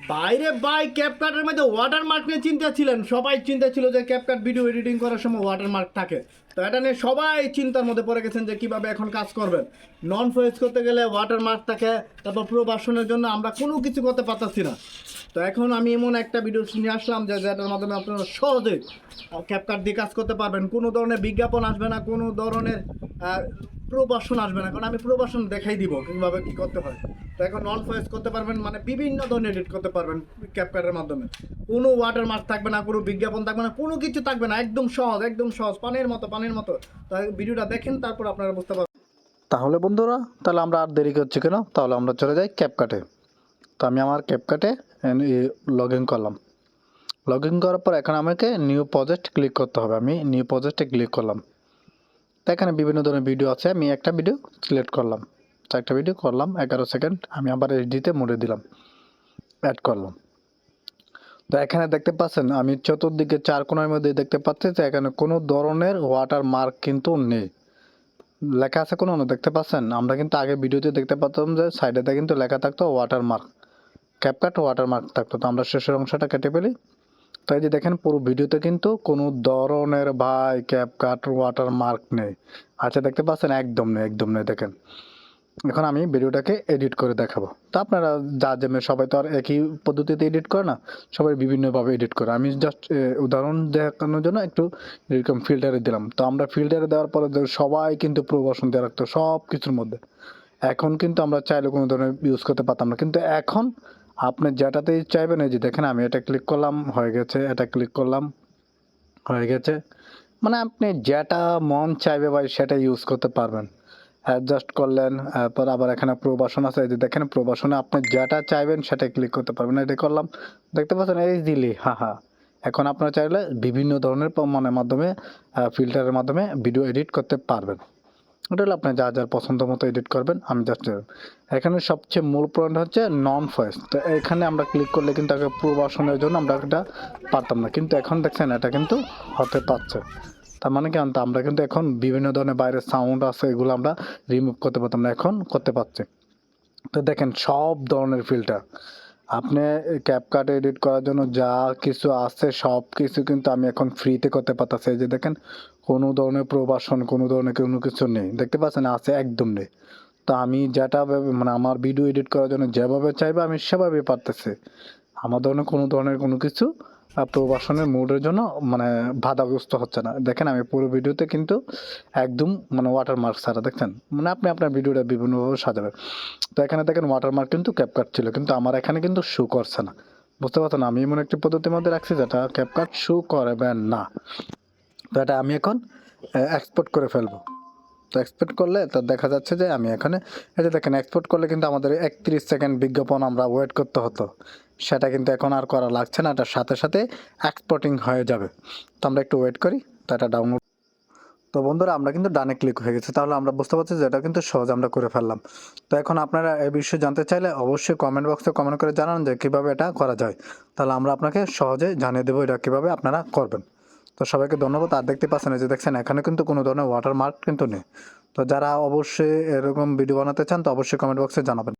বাইরে বাই ক্যাপকাটের মধ্যে water mark নিয়ে চিন্তা ছিলেন। সবাই চিন্তা ছিল যে ক্যাপকাট ভিডিও এডিটিং করার সময় ওয়াটার মার্ক থাকে। তো এটা নিয়ে সবাই চিন্তার মধ্যে পড়ে গেছেন যে কীভাবে এখন কাজ করবেন। নন ফয়েজ করতে গেলে ওয়াটার মার্ক থাকে, তারপর প্রবাসনের জন্য আমরা কোনো কিছু করতে পারতাছি না। তো এখন আমি এমন একটা ভিডিও নিয়ে আসলাম যে যেটার মাধ্যমে আপনারা সহজে ক্যাপকাট দিয়ে কাজ করতে পারবেন। কোনো ধরনের বিজ্ঞাপন আসবে না, কোনো ধরনের প্রবাসন আসবে না, কারণ আমি প্রবাসন দেখাই দিব কীভাবে কি করতে হয়। তো এখন নন ফয়েস করতে পারবেন মানে বিভিন্ন ধরনের এডিট করতে পারবেন ক্যাপকাটের মাধ্যমে। কোনো ওয়াটার মার্ক থাকবে না, কোনো বিজ্ঞাপন থাকবে না, কোনো কিছু থাকবে না, একদম সহজ একদম সহজ, পানির মতো পানির মতো। তাই ভিডিওটা দেখেন, তারপর আপনারা বুঝতে পারবেন। তাহলে বন্ধুরা, তাহলে আমরা আর দেরি করছি কেন? তাহলে আমরা চলে যাই ক্যাপকাটে তো আমি আমার ক্যাপকাটে লগ ইন করলাম। লগ ইন করার পর এখন আমাকে নিউ প্রজেক্ট ক্লিক করতে হবে। আমি নিউ প্রজেক্টে ক্লিক করলাম। তো এখানে বিভিন্ন ধরনের ভিডিও আছে। আমি একটা ভিডিও সিলেক্ট করলাম। তো একটা ভিডিও করলাম, এগারো সেকেন্ড আমি আবার এইচডিতে মুড়ে দিলাম। অ্যাড করলাম। তো এখানে দেখতে পাচ্ছেন, আমি চতুর্দিকে চার কোণের মধ্যে দেখতে পাচ্ছি যে এখানে কোনো ধরনের ওয়াটার মার্ক কিন্তু নেই। লেখা আছে কোনো দেখতে পাচ্ছেন? আমরা কিন্তু আগে ভিডিওতে দেখতে পাচ্তাম যে সাইডেতে কিন্তু লেখা থাকতো watermark CapCut watermark থাকতো। তো আমরা শেষের অংশটা কেটে ফেলি। তো এই যে দেখেন পুরো ভিডিওতে কিন্তু কোনো ধরনের ভাই ক্যাপকাট ওয়াটার মার্ক নেই। আচ্ছা দেখতে পাচ্ছেন একদম নেই একদম নেই, দেখেন। এখন আমি ভিডিওটাকে এডিট করে দেখাবো। তো আপনারা যা যেমন সবাই তো আর একই পদ্ধতিতে এডিট করে না, সবাই বিভিন্নভাবে এডিট করে। আমি জাস্ট উদাহরণ দেখানোর জন্য একটু এরকম ফিল্টারে দিলাম। তো আমরা ফিল্টারে দেওয়ার পরে সবাই কিন্তু প্রবাসন দিয়ে রাখতো সব কিছুর মধ্যে। এখন কিন্তু আমরা চাইলে কোনো ধরনের ইউজ করতে পারতাম না। কিন্তু এখন আপনি যেটাতেই চাইবেন, এই যে দেখেন আমি এটা ক্লিক করলাম, হয়ে গেছে, এটা ক্লিক করলাম, হয়ে গেছে। মানে আপনি যেটা মন চাইবে ভাই, সেটা ইউজ করতে পারবেন। অ্যাডজাস্ট করলেন তারপর আবার এখানে প্রবাসন আছে, এই যে দেখেন প্রবাসনে আপনি যেটা চাইবেন, সেটা ক্লিক করতে পারবেন। এটা করলাম, দেখতে পাচ্ছেন এই দিলি হ্যাঁ হ্যাঁ এখন আপনারা চাইলে বিভিন্ন ধরনের মানে মাধ্যমে ফিল্টারের মাধ্যমে ভিডিও এডিট করতে পারবেন। ওটা আপনি যা যার পছন্দ মতো এডিট করবেন, আমি জাস্ট এখানে সবচেয়ে মূল পয়েন্ট হচ্ছে নন ভয়েস তো এখানে আমরা ক্লিক করলে কিন্তু আগে প্রবাসনের জন্য আমরা এটা পারতাম না। কিন্তু এখন দেখছেন, এটা কিন্তু হতে পারছে। তার মানে কি আমরা কিন্তু এখন বিভিন্ন ধরনের বাইরের সাউন্ড আছে, এগুলো আমরা রিমুভ করতে পারতাম না, এখন করতে পারছি। তো দেখেন সব ধরনের ফিল্টার আপনি ক্যাপকাট এডিট করার জন্য যা কিছু আছে, সব কিছু কিন্তু আমি এখন ফ্রিতে করতে পারতেছি। যে দেখেন, কোনো ধরনের প্রবাসন, কোনো ধরনের কোনো কিছু নেই। দেখতে পাচ্ছেন, আছে একদম নেই। তো আমি যেটা মানে আমার ভিডিও এডিট করার জন্য যেভাবে চাইবে, আমি সেভাবে পারতেছি। আমার ধরনের কোনো ধরনের কোনো কিছু প্রবাসনের মুডের জন্য মানে বাধাগ্রস্ত হচ্ছে না। দেখেন আমি পুরো ভিডিওতে কিন্তু একদম মানে ওয়াটারমার্ক ছাড়া, দেখছেন? মানে আপনি আপনার ভিডিওটা বিভিন্নভাবে সাজাবেন। তো এখানে দেখেন ওয়াটারমার্ক কিন্তু ক্যাপকাট ছিল, কিন্তু আমার এখানে কিন্তু শু করছে না। বুঝতে পারছেন? আমি এমন একটি পদ্ধতির মধ্যে রাখছি যেটা ক্যাপকাট শু করবেন না। তো এটা আমি এখন এক্সপোর্ট করে ফেলব। তো এক্সপোর্ট করলে তো দেখা যাচ্ছে যে আমি এখানে এটা দেখেন এক্সপোর্ট করলে কিন্তু আমাদের একত্রিশ সেকেন্ড বিজ্ঞাপন আমরা ওয়েট করতে হতো। সেটা কিন্তু এখন আর করা লাগছে না, এটার সাথে সাথে এক্সপোর্টিং হয়ে যাবে। তো আমরা একটু ওয়েট করি, তো এটা ডাউনলোড তো বন্ধুরা, আমরা কিন্তু ডানে ক্লিক হয়ে গেছে, তাহলে আমরা বুঝতে পারছি যে এটা কিন্তু সহজ আমরা করে ফেললাম। তো এখন আপনারা এই বিষয়ে জানতে চাইলে অবশ্যই কমেন্ট বক্সে কমেন্ট করে জানান যে কীভাবে এটা করা যায়। তাহলে আমরা আপনাকে সহজে জানিয়ে দেবো এটা কীভাবে আপনারা করবেন। তো সবাইকে ধন্যবাদ। আর দেখতে পাচ্ছেন যে দেখছেন, এখানে কিন্তু কোনো ধরনের ওয়াটার মার্ক কিন্তু নেই। তো যারা অবশ্যই এরকম ভিডিও বানাতে চান, তো অবশ্যই কমেন্ট বক্সে জানাবেন।